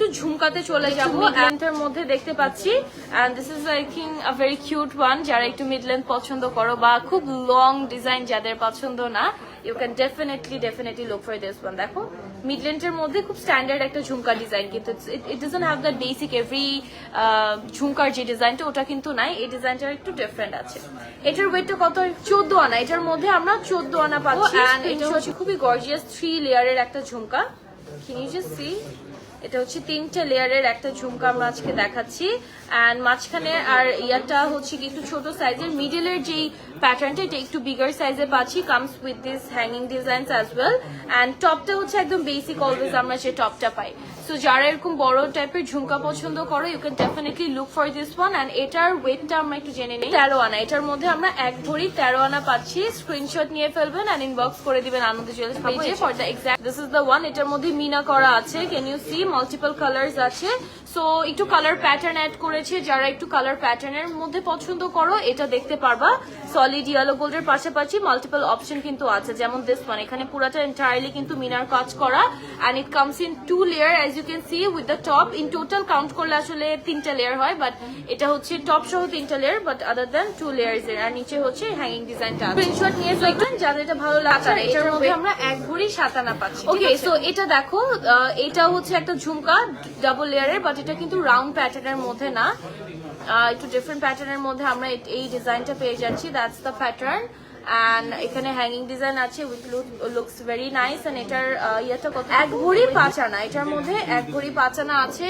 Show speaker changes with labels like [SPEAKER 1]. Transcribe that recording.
[SPEAKER 1] একটু ঝুমকাতে চলে যাব। মিডল্যান্ডের মধ্যে দেখতে পাচ্ছি। And this is I think a very cute one যারা একটু মিডল্যান্ড পছন্দ করো বা খুব লং ডিজাইন যাদের পছন্দ না you can definitely definitely look for this one দেখো মিডল্যান্ডের মধ্যে খুব স্ট্যান্ডার্ড একটা ঝুমকা ডিজাইন কিন্তু it doesn't have the basic every ঝুমকার যে ডিজাইনটা ওটা কিন্তু নাই। এই ডিজাইনটা একটু ডিফারেন্ট আছে। এটার ওয়েটটা কত? চোদ্দ আনা। এটার মধ্যে আমরা চোদ্দ আনা পাচ্ছি। and এটা হচ্ছে খুবই গর্জিয়াস থ্রি লেয়ারের একটা ঝুমকা। See? এটা হচ্ছে তিনটে লেয়ারের একটা ঝুমকা আমরা আজকে দেখাচ্ছি। অ্যান্ড মাঝখানে আর ইয়াটা হচ্ছে কি একটু ছোট সাইজের মিডলের যেই প্যাটার্নটা এটা একটু বিগার সাইজে পাচ্ছি। Comes with this hanging designs as well and টপটা হচ্ছে একদম বেসিক অলওয়েজ আমরা যে টপটা পাই। সো যারা এরকম বড় টাইপের ঝুমকা পছন্দ করো you can definitely look for this one and এটার ওয়েটটা আমরা একটু জেনে নিই। তেরো আনা এটার মধ্যে আমরা এক ভরি তেরো আনা পাচ্ছি। স্ক্রিনশট নিয়ে ফেলবেন অ্যান্ড ইনবক্স করে দিবেন আনন্দ জুয়েলার্স পেজে for the exact this is the one এটার মধ্যে মিনা করা আছে। Can you see multiple colours আছে। সো একটু কালার প্যাটার্ন অ্যাড করেছে যারা একটু কালার প্যাটার্নের মধ্যে পছন্দ করো এটা দেখতে পারবা। সলিড ইয়েলো গোল্ডের পাশাপাশি মাল্টিপল অপশন কিন্তু আছে। যেমন দিস ওয়ান এখানে পুরাটা এন্টায়ারলি কিন্তু মিনার কাজ করা। And it comes in two layer as you can see with the top in total count করলে আসলে তিনটা লেয়ার হয় বাট এটা হচ্ছে টপ সহ তিনটা layer but other than two layers এর। আর নিচে হচ্ছে হ্যাঙ্গিং ডিজাইনটা স্ক্রিনশট নিয়ে ফেলবেন যাদের এটা ভালো লাগছে এটার মধ্যে আমরা এক ভরি সাতানা পাচ্ছি ওকে সো এটা দেখো এটা হচ্ছে একটা ঝুমকা ডাবল লেয়ারের বাট এটা কিন্তু রাউন্ড প্যাটার্নের মধ্যে না। একটু ডিফারেন্ট প্যাটার্নের মধ্যে আমরা এই ডিজাইনটা পেয়ে যাচ্ছি। দ্যাটস দ্য প্যাটার্ন অ্যান্ড এখানে হ্যাঙ্গিং ডিজাইন আছে with looks very nice and এটার ইয়েটা কত? এক ভরি পাচানা। এটার মধ্যে এক ভরি পাচানা আছে।